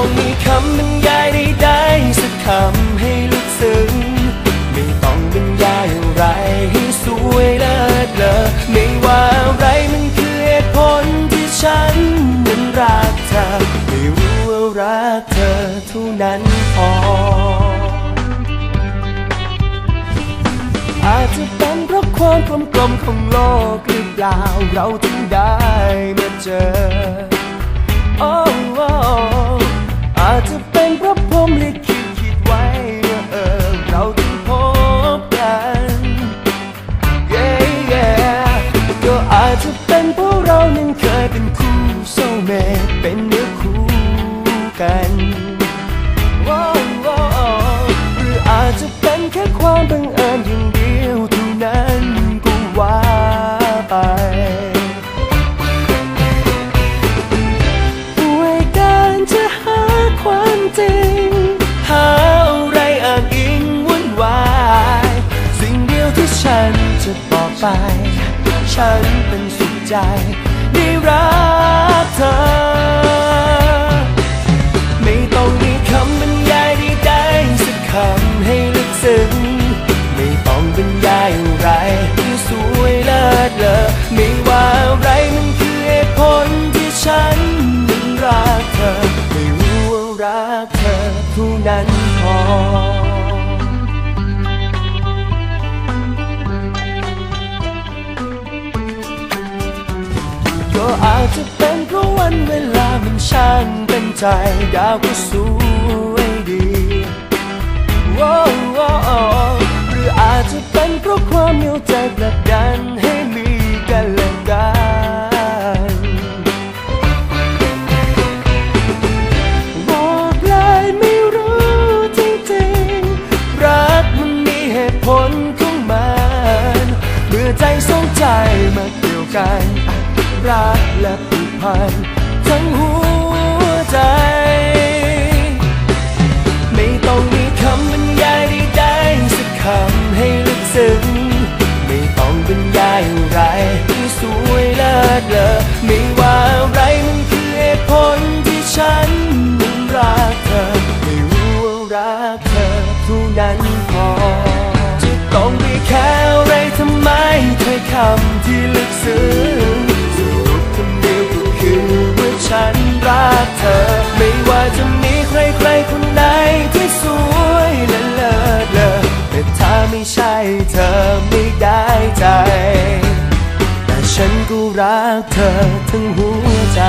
ต้องมีคำบรรยายใดๆสักคำให้ลึกซึ้ง ไม่ต้องบรรยายอะไรให้สวยเลิศเลอไม่ว่าอะไรมันคือเหตุผลที่ฉันนั้นรักเธอไม่รู้ว่ารักเธอเท่านั้นพอ อาจจะเป็นเพราะความกลมกลมของโลกหรือเปล่าเราถึงได้มาเจอ oh, oh. เมตเป็นเนื้อคู่กันหรืออาจจะเป็นแค่ความบังเอิญอย่างเดียวเท่านั้นก็ว่าไปป่วยการจะหาความจริง หาอะไรอ้างอิงวุ่นวาย สิ่งเดียวที่ฉันจะบอกไป ฉันเป็นสุขใจ ได้รักเธอ ไม่ต้องมีคำบรรยายใดๆสักคำให้ลึกซึ้ง ไม่ต้องบรรยายอะไรที่สวยเลิศเลอไม่ว่าอะไรมันคือเหตุผลที่ฉันนั้นรักเธอ ไม่รู้ว่ารักเธอเท่านั้นพอ ก็อาจจะเป็นเพราะวันเวลามันช่างเป็นใจดาวก็สวยดีโอ้โอ้โอหรืออาจจะเป็นเพราะความเหนียวใจผลักดันให้มีกันและกันบอกเลยไม่รู้จริงๆ รักมันมีเหตุผลของมัน เมื่อใจสองใจมาเกี่ยวกัน รักและผูกพันทั้งหัวใจ ไม่ต้องมีคำบรรยายใดๆสักคำให้ลึกซึ้ง ไม่ต้องบรรยายอะไรที่สวยเลิศเลอไม่ว่าอะไรมันคือเหตุผลที่ฉันรักเธอ ไม่รู้ว่ารักเธอเท่านั้น เธอไม่ได้ใจ แต่ฉันก็รักเธอทั้งหัวใจ